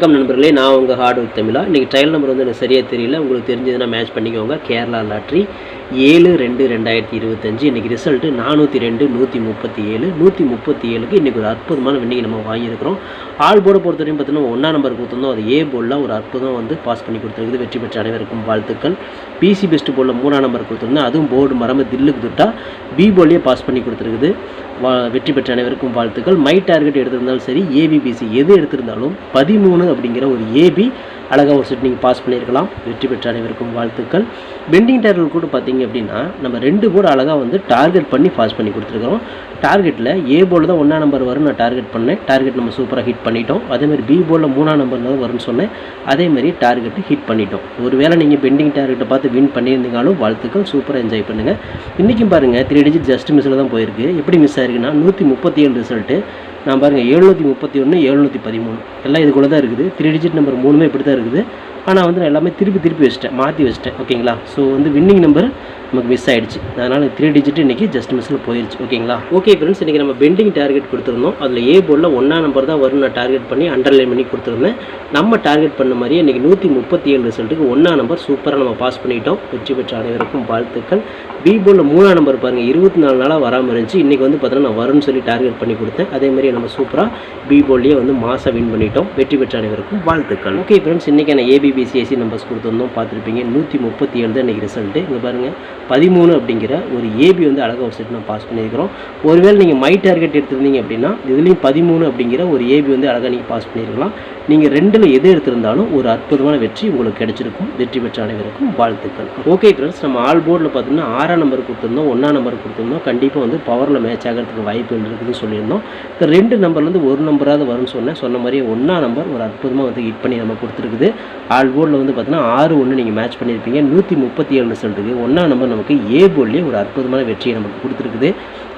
வணக்கம் நண்பர்களே நான் உங்கள் ஹார்ட் ஒர்க் தமிழா. இன்றைக்கி ட்ரையல் நம்பர் வந்து எனக்கு சரியாக தெரியல. உங்களுக்கு தெரிஞ்சதுன்னா மேட்ச் பண்ணிக்கோங்க. கேரளா லாட்ரி ஏழு ரெண்டு ரெண்டாயிரத்தி இருபத்தஞ்சு. இன்றைக்கி ரிசல்ட்டு நானூற்றி ரெண்டு நூற்றி முப்பத்தி ஏழு நூற்றி முப்பத்தி ஏழுக்கு இன்றைக்கி ஒரு அற்புதமான வின்னிங் நம்ம வாங்கியிருக்கிறோம். ஆல் போர்டை பொறுத்த வரையும் பார்த்தீங்கன்னா ஒன்றா நம்பர் கொடுத்துருந்தோம். அது ஏ போர்டில் ஒரு அற்புதம் வந்து பாஸ் பண்ணி கொடுத்துருக்குது. வெற்றி பெற்ற அனைவருக்கும் வாழ்த்துக்கள். பிசி பெஸ்ட் போலில் மூணாம் நம்பர் கொடுத்துருந்தோம். அதுவும் போர்டு மரம்பு தில்லுக்கு துட்டா பி போர்ட்லேயே பாஸ் பண்ணி கொடுத்துருக்குது. வா வெற்றி பெற்ற அனைவருக்கும் வாழ்த்துக்கள். மை டார்கெட் எடுத்திருந்தாலும் சரி ஏபிபிசி எது எடுத்திருந்தாலும் பதிமூணு அப்படிங்கிற ஒரு ஏபி அழகாக ஒரு செட் நீங்கள் பாஸ் பண்ணியிருக்கலாம். வெற்றி பெற்ற அனைவருக்கும் வாழ்த்துக்கள். பெண்டிங் டேரல் கூட பார்த்தீங்க அப்படின்னா நம்ம ரெண்டு போர்டு அழகாக வந்து டார்கெட் பண்ணி பாஸ் பண்ணி கொடுத்துருக்குறோம். டார்கெட்டில் ஏ போர்டில் தான் ஒன்றா நம்பர் வரும் நான் டார்கெட் பண்ணேன். டார்கெட் நம்ம சூப்பராக ஹிட் பண்ணிட்டோம். அதேமாதிரி பி போர்டில் மூணாம் நம்பர் தான் வரும்னு சொன்னேன். அதேமாதிரி டார்கெட்டு ஹிட் பண்ணிட்டோம். ஒருவேளை நீங்கள் பெண்டிங் டார்கெட்டை பார்த்து வின் பண்ணியிருந்தீங்களும் வாழ்த்துக்கள். சூப்பராக என்ஜாய் பண்ணுங்கள் இன்றைக்கும் பாருங்கள் த்ரீ டிஜிட் ஜஸ்ட் மிஸ்ஸில் தான் போயிருக்கு. எப்படி மிஸ் ஆயிருக்குன்னா நூற்றி முப்பத்தி ஏழு ரிசல்ட்டு நான் பாருங்கள் எழுநூற்றி முப்பத்தி ஒன்று எழுநூற்றி பதிமூணு. எல்லாம் இதுக்குள்ளே தான் இருக்குது. த்ரீ டிஜிட் நம்பர் மூணுமே இப்படி தான் இருக்குது. ஆனால் வந்து நான் எல்லாமே திருப்பி திருப்பி வச்சிட்டேன் மாற்றி வச்சிட்டேன் ஓகேங்களா? ஸோ வந்து வின்னிங் நம்பர் நமக்கு மிஸ் ஆகிடுச்சு அதனால் த்ரீ டிஜிட் இன்றைக்கி ஜஸ்ட் மிஸ்ஸில் போயிடுச்சு ஓகேங்களா? ஓகே ஃப்ரெண்ட்ஸ் இன்றைக்கி நம்ம பெண்டிங் டார்கெட் கொடுத்துருந்தோம். அதில் ஏ போர்டில் ஒன்றா நம்பர் தான் வரும் நான் டார்கெட் பண்ணி அண்டர்லைன் பண்ணி கொடுத்துருந்தேன். நம்ம டார்கெட் பண்ண மாதிரியே இன்றைக்கி நூற்றி முப்பத்தி ஏழு ரிசல்ட்டுக்கு ஒன்றா நம்பர் சூப்பராக நம்ம பாஸ் பண்ணிட்டோம். வெற்றி பெற்ற அனைவருக்கும் வாழ்த்துக்கள். பி போர்டில் மூணாம் நம்பர் பாருங்கள் இருபத்தி நாலு நாளாக வராமல் இருந்துச்சு. இன்றைக்கி வந்து பார்த்தீங்கன்னா நான் வரும்னு சொல்லி டார்கெட் பண்ணி கொடுத்தேன். அதே மாதிரி நம்ம சூப்பராக பி போர்ட்லேயே வந்து மாசம் வின் பண்ணிட்டோம். வெற்றி பெற்ற அனைவருக்கும் வாழ்த்துக்கள். ஓகே ஃப்ரெண்ட்ஸ் இன்றைக்கான ஏபிபிசிஎஸ்சி நம்பர்ஸ் கொடுத்துருந்தோம் பார்த்துருப்பீங்க. நூற்றி முப்பத்தி ஏழு தான் இன்றைக்கி ரிசல்ட்டு இங்கே பாருங்கள் பதிமூணு அப்படிங்கிற ஒரு ஏபி வந்து அழகாக ஒரு செட் நான் பாஸ் பண்ணியிருக்கிறோம். ஒருவேளை நீங்கள் மை டார்கெட் எடுத்திருந்தீங்க அப்படின்னா இதுலேயும் பதிமூணு அப்படிங்கிற ஒரு ஏபி வந்து அழகாக நீங்கள் பாஸ் பண்ணியிருக்கலாம். நீங்கள் ரெண்டில் எது எடுத்திருந்தாலும் ஒரு அற்புதமான வெற்றி உங்களுக்கு கிடைச்சிருக்கும். வெற்றி பெற்ற அனைவருக்கும் வாழ்த்துக்கள். ஓகே ஃப்ரெண்ட்ஸ் நம்ம ஆல் போர்டில் பார்த்தீங்கன்னா ஆறாம் நம்பர் கொடுத்துருந்தோம் ஒன்றாம் நம்பர் கொடுத்துருந்தோம். கண்டிப்பாக வந்து பவரில் மேட்ச் ஆகிறதுக்கு வாய்ப்புகள் இருக்குதுன்னு சொல்லியிருந்தோம். இந்த ரெண்டு நம்பர்லேருந்து ஒரு நம்பராவது வரும்னு சொன்னேன். சொன்ன மாதிரி ஒன்றாம் நம்பர் ஒரு அற்புதமாக வந்து ஹிட் பண்ணி நம்ம கொடுத்துருக்குது. ஆல் போர்டில் வந்து பார்த்தீங்கன்னா ஆறு ஒன்று நீங்கள் மேட்ச் பண்ணியிருப்பீங்க. நூற்றி முப்பத்தி ஏழு சொல்லிட்டு ஒன்றாம் நம்பர் நமக்கு ஏ போர்ட்லேயே ஒரு அற்புதமான வெற்றியை நமக்கு கொடுத்துருக்குது.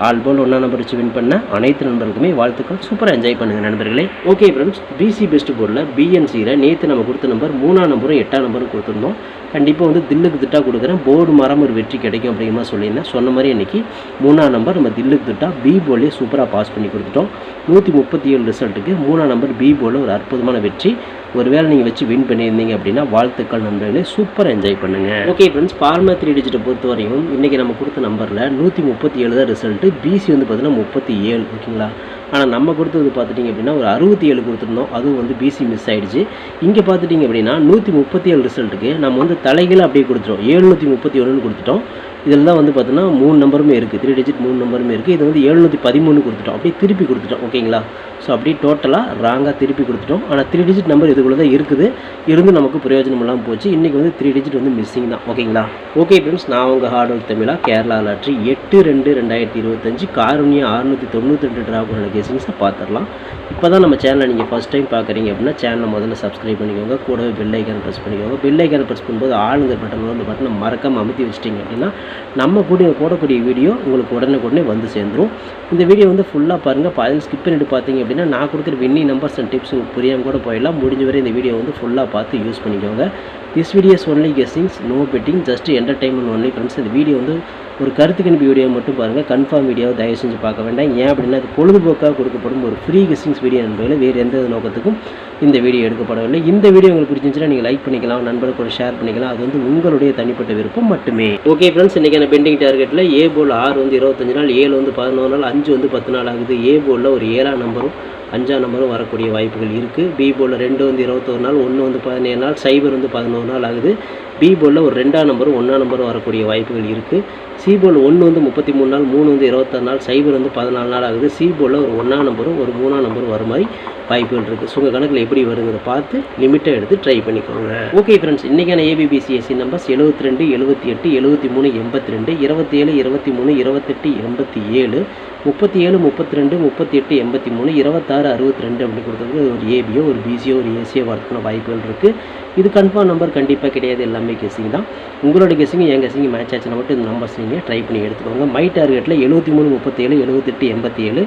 ஆல் போல் ஒன்றா நம்பர் வச்சு வின் பண்ண அனைத்து நண்பர்களுக்குமே வாழ்த்துக்கள். சூப்பராக என்ஜாய் பண்ணுங்கள் நண்பர்களே. ஓகே ஃப்ரெண்ட்ஸ் பிசி பெஸ்ட் போர்டில் பிஎன்சியில் நேற்று நம்ம கொடுத்த நம்பர் மூணாம் நம்பரும் எட்டாம் நம்பரும் கொடுத்துருந்தோம். கண்டிப்பாக வந்து தில்லுக்கு திட்டா கொடுக்குறேன். போர்டு மரம் ஒரு வெற்றி கிடைக்கும் அப்படிங்கிற மாதிரி சொல்லியிருந்தேன். சொன்ன மாதிரி இன்றைக்கி மூணாம் நம்பர் நம்ம தில்லுக்கு திட்டா பி போலே சூப்பராக பாஸ் பண்ணி கொடுத்துட்டோம். நூற்றி முப்பத்தி ஏழு ரிசல்ட்டுக்கு மூணாம் நம்பர் பி போர்டில் ஒரு அற்புதமான வெற்றி. ஒருவேளை நீங்கள் வச்சு வின் பண்ணியிருந்தீங்க அப்படின்னா வாழ்த்துக்கள் நண்பர்களே. சூப்பராக என்ஜாய் பண்ணுங்கள் ஓகே ஃப்ரெண்ட்ஸ் ஃபார்மா த்ரீ டிஜிட்டை பொறுத்த வரையும் இன்றைக்கி நம்ம கொடுத்த நம்பரில் நூற்றி முப்பத்தி ஏழு தான் ரிசல்ட்டு பிசி வந்து பார்த்தீங்கன்னா முப்பத்தி ஏழு ஓகேங்களா ஆனால் நம்ம கொடுத்தது பார்த்துட்டிங்க அப்படின்னா ஒரு அறுபத்தி ஏழு கொடுத்துருந்தோம். அதுவும் வந்து பிசி மிஸ் ஆகிடுச்சு இங்கே பார்த்துட்டிங்க அப்படின்னா நூற்றி முப்பத்தி ஏழு ரிசல்ட்டுக்கு நம்ம வந்து தலைகீழ அப்படியே கொடுத்துட்டோம். ஏழுநூற்றி முப்பத்தி ஒன்றுன்னு கொடுத்துட்டோம். இதில் தான் வந்து பார்த்தோன்னா மூணு நம்பருமே இருக்குது த்ரீ டிஜிட் மூணு நம்பருமே இருக்குது இது வந்து எழுநூற்றி பதிமூணு கொடுத்துட்டோம். அப்படியே திருப்பி கொடுத்துட்டோம் ஓகேங்களா ஸோ அப்படியே டோட்டலாக ராங்காக திருப்பி கொடுத்துட்டோம். ஆனால் த்ரீ டிஜிட் நம்பர் இதுக்குள்ளே தான் இருக்குது. இருந்து நமக்கு பிரயோஜனம் இல்லாமல் போச்சு. இன்றைக்கி வந்து த்ரீ டிஜிட் வந்து மிஸ்ஸிங் தான். ஓகேங்களா ஓகே ஃப்ரெண்ட்ஸ் நான் உங்கள் ஹார்ட் ஒர்க் தமிழாக கேரளா லாட்ரி எட்டு ரெண்டு ரெண்டாயிரத்தி இருபத்தஞ்சு காரணியாக அறுநூற்றி தொண்ணூற்றி ரெண்டு டிராகோட கேசிங்ஸை பார்த்துடலாம் இப்போ தான் நம்ம சேனலை நீங்கள் ஃபஸ்ட் டைம் பார்க்குறீங்க அப்படின்னா சேனலை முதல்ல சப்ஸ்கிரைப் பண்ணிக்கோங்க. கூடவே பெல் ஐக்கான் ப்ரெஸ் பண்ணிக்கோங்க. பெல் ஐக்கான் ப்ரெஸ் பண்ணும்போது ஆளுங்கிற பட்டன் வந்து பட்டனை மறக்காமல் அமைத்து வச்சிட்டிங்க அப்படின்னா நம்ம கூட போடக்கூடிய வீடியோ உங்களுக்கு உடனே உடனே வந்து சேர்ந்துரும். இந்த வீடியோ வந்து ஃபுல்லாக பாருங்கள் பாதி ஸ்கிப் பண்ணிட்டு பார்த்தீங்க அப்படின்னா நான் கொடுக்குற வின்னி நம்பர்ஸ் அண்ட் டிப்ஸ் புரியாமல் கூட போயிடலாம். முடிஞ்ச வரை இந்த வீடியோ வந்து ஃபுல்லாக பார்த்து யூஸ் பண்ணிக்கோங்க. This videos only guessings no betting just entertainment only friends இந்த வீடியோ வந்து ஒரு கருத்து கணிப்பு வீடியோ மட்டும் பாருங்கள் கன்ஃபார்ம் வீடியோவை தயவு செஞ்சு பார்க்க வேண்டாம். ஏன் அப்படின்னா அது பொழுதுபோக்காக கொடுக்கப்படும் ஒரு ஃப்ரீ கெஸ்ஸிங்ஸ் வீடியோ நண்பர்களே வேறு எந்த நோக்கத்துக்கும் இந்த வீடியோ எடுக்கப்படவில்லை. இந்த வீடியோ உங்களுக்கு பிடிச்சிருந்துச்சுன்னா நீங்கள் லைக் பண்ணிக்கலாம் நண்பர்கள் கூட ஷேர் பண்ணிக்கலாம். அது வந்து உங்களுடைய தனிப்பட்ட விருப்பம் மட்டுமே. ஓகே ஃப்ரெண்ட்ஸ் இன்றைக்கான பெண்டிங் டார்கெட்டில் ஏ போல் ஆறு வந்து இருபத்தஞ்சு நாள் ஏழு வந்து பதினோரு நாள் அஞ்சு வந்து பத்து நாள் ஆகுது. ஏ போலில் ஒரு ஏழாம் நம்பரும் அஞ்சாம் நம்பரும் வரக்கூடிய வாய்ப்புகள் இருக்குது பி போலில் ரெண்டு வந்து இருபத்தோரு நாள் ஒன்று வந்து பதினேழு நாள் சைபர் வந்து பதினோரு நாள் ஆகுது. பி போலில் ஒரு ரெண்டாம் நம்பரும் ஒன்றாம் நம்பரும் வரக்கூடிய வாய்ப்புகள் இருக்குது சிபோல் ஒன்று வந்து முப்பத்தி மூணு நாள் மூணு வந்து இருபத்தாறு நாள் சைபர் வந்து பதினாலு நாள் ஆகுது. சிபோலில் ஒரு ஒன்றாம் நம்பரும் ஒரு மூணாம் நம்பரும் வர மாதிரி வாய்ப்புகள் இருக்குது ஸோ உங்கள் கணக்கில் எப்படி வருங்கிறத பார்த்து லிமிட்டாக எடுத்து ட்ரை பண்ணிக்கோங்க. ஓகே ஃப்ரெண்ட்ஸ் இன்றைக்கான ஏபிபிசிஎஸ்சி நம்பர்ஸ் எழுபத்தி ரெண்டு எழுபத்தி எட்டு எழுபத்தி மூணு எண்பத்தி ரெண்டு இருபத்தி ஏழு இருபத்தி மூணு இருபத்தெட்டு எண்பத்தி ஏழு. முப்பத்தி ஏழு முப்பத்தி ரெண்டு முப்பத்தி எட்டு எண்பத்தி மூணு இருபத்தாறு அறுபத்தி ரெண்டு அப்படி கொடுத்தது ஒரு ஏபியோ ஒரு பிசியோ ஒரு ஏசியோ வரதுக்கான வாய்ப்புகள் இருக்குது இது கன்ஃபார்ம் நம்பர் கண்டிப்பாக கிடையாது. எல்லாமே கெஸிங் தான். உங்களோட கெஸிங் என் கெஸிங் மேட்ச் ஆச்சுன்னா மட்டும் இந்த நம்பர்ஸ் நீங்கள் ட்ரை பண்ணி எடுத்துக்கோங்க. மை டார்கெட்டில் எழுபத்தி மூணு முப்பத்தேழு எழுபத்தெட்டு எண்பத்தி ஏழு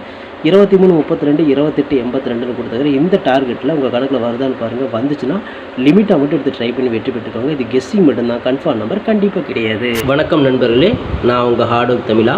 இருபத்தி மூணு முப்பத்தி ரெண்டு இருபத்தெட்டு எண்பத்தி ரெண்டுன்னு கொடுத்தாரு இந்த டார்கெட்டில் உங்கள் கணக்கில் வருதான்னு பாருங்கள் வந்துச்சுன்னா லிமிட்டாக மட்டும் எடுத்து ட்ரை பண்ணி வெற்றி பெற்றுக்கோங்க. இது கெஸ்ஸிங் மட்டும்தான். கன்ஃபார்ம் நம்பர் கண்டிப்பாக கிடையாது. வணக்கம் நண்பர்களே. நான் உங்கள் ஹார்ட் ஒர்க் தமிழா.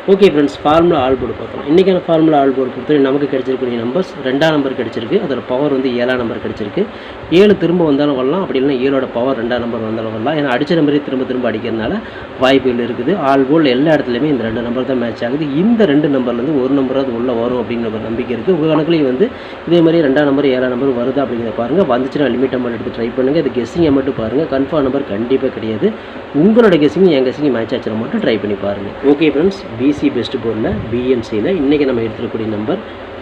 Okay friends formula all board பார்க்கலாம். இன்றைக்கான ஃபார்முலா ஆல் போர்டு பொறுத்தவரை நமக்கு கிடைச்சிருக்கக்கூடிய நம்பர்ஸ் ரெண்டாம் நம்பர் கிடச்சிருக்கு. அதோட பவர் வந்து ஏழாம் நம்பர் கிடச்சிருக்கு. ஏழு திரும்ப வந்தாலும் வரலாம். அப்படி இல்லைன்னா ஏழோட பவர் ரெண்டாம் நம்பர் வந்தாலும் வரலாம். ஏன்னா அடித்த நம்பரே திரும்ப திரும்ப அடிக்கிறதுனால வாய்ப்புகள் இருக்குது. ஆல் போர்டில் எல்லா இடத்துலையுமே இந்த ரெண்டு நம்பர் தான் மேட்ச் ஆகுது. இந்த ரெண்டு நம்பர்லேருந்து ஒரு நம்பராவது உள்ளே வரும் அப்படிங்கிற ஒரு நம்பிக்கை இருக்குது உங்கள் கணக்குலேயும் வந்து இதே மாதிரி ரெண்டாம் நம்பர் ஏழாம் நம்பர் வருதா அப்படிங்கிறத பாருங்கள் வந்துச்சுன்னா லிமிட் நம்பர் எடுத்து ட்ரை பண்ணுங்கள் இது கெஸ்ஸிங்கை மட்டும் பாருங்கள் கன்ஃபார்ம் நம்பர் கண்டிப்பாக கிடையாது. உங்களோட கெஸ்ஸிங் என் கெஸ்ஸிங் மேட்ச் ஆச்சுன்னா மட்டும் ட்ரை பண்ணி பாருங்கள் ஓகே ஃப்ரெண்ட்ஸ் பிசி பெஸ்ட் போர்டில் பிஎன்சியில் இன்றைக்கி நம்ம எடுத்துருக்கூடிய நம்பர்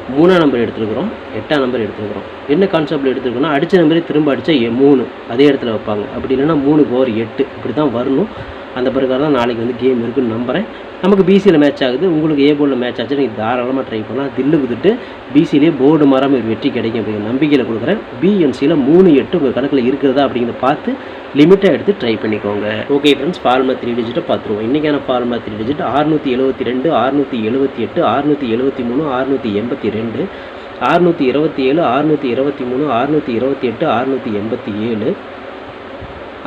மூணாம் நம்பர் எடுத்துருக்குறோம் எட்டாம் நம்பர் எடுத்துருக்குறோம். என்ன கான்செப்டில் எடுத்துருக்கோம்னா அடித்த நம்பரே திரும்ப அடித்தா மூணு அதே இடத்துல வைப்பாங்க. அப்படி இல்லைன்னா மூணு ஓவர் எட்டு இப்படி தான் வரணும். அந்த பிரகாரம் தான் நாளைக்கு வந்து கேம் இருக்குன்னு நம்புகிறேன் நமக்கு பிசியில் மேட்ச் ஆகுது. உங்களுக்கு ஏ போர்டில் மேட்ச் ஆச்சு நீங்கள் தாராளமாக ட்ரை பண்ணலாம். தில்லு குத்துட்டு பிசியிலே போர்டு மாறாமல் ஒரு வெற்றி கிடைக்கும் அப்படிங்கிற நம்பிக்கையில் கொடுக்குறேன். பிஎன்சியில் மூணு எட்டு உங்கள் கணக்கில் இருக்கிறதா அப்படிங்கிறத பார்த்து லிமிட்டாக எடுத்து ட்ரை பண்ணிக்கோங்க. ஓகே ஃப்ரெண்ட்ஸ் ஃபார்மா த்ரீ டிஜிட்டை பார்த்துருவோம். இன்றைக்கான ஃபார்மா த்ரீ டிஜிட் ஆறுநூற்றி எழுபத்தி ரெண்டு ஆறுநூற்றி எழுபத்தி எட்டு ஆறுநூற்றி எழுபத்தி மூணு ஆறுநூற்றி எண்பத்தி ரெண்டு அறுநூற்றி இருபத்தி ஏழு அறுநூற்றி இருபத்தி மூணு ஆறுநூற்றி இருபத்தி எட்டு ஆறுநூற்றி எண்பத்தி ஏழு.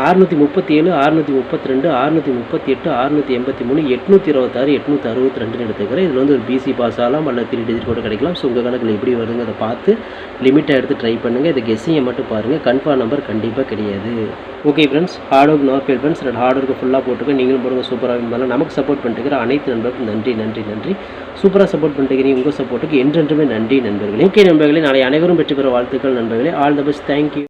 அறுநூற்றி முப்பத்தி ஏழு அறுநூற்றி முப்பத்தி ரெண்டு அறுநூற்றி முப்பத்தி எட்டு அறுநூற்றி எண்பத்தி மூணு எட்நூற்றி இருபத்தாறு எட்நூற்றி அறுபத்தி ரெண்டுன்னு எடுத்துக்கிறேன் இதில் வந்து ஒரு பிசி பாஸ் ஆகலாம் அல்ல த்ரீ டிஜிட் கூட கிடைக்கலாம். ஸோ உங்கள் கணக்கில் எப்படி வருங்கிறத அதை பார்த்து லிமிட்டாக எடுத்து ட்ரை பண்ணுங்கள் இதை கெஸ்ஸிங்கை மட்டும் பாருங்கள் கன்ஃபார்ம் நம்பர் கண்டிப்பாக கிடையாது. Okay friends hard work never fail friends ரெண்டு ஹார்ட் ஒர்க்கு ஃபுல்லாக போட்டுக்க நீங்களும் போடுங்க. சூப்பராக இருந்தாலும் நமக்கு சப்போர்ட் பண்ணிட்டு அனைத்து நண்பருக்கும் நன்றி நன்றி நன்றி. சூப்பராக சப்போர்ட் பண்ணிட்டு உங்கள் சப்போர்ட்டுக்கு என்றென்றுமே நன்றி நண்பர்களே. ஓகே நண்பர்களே. நாளை அனைவரும் பெற்று பெற வாழ்த்துக்கள் நண்பர்களே. All the best thank you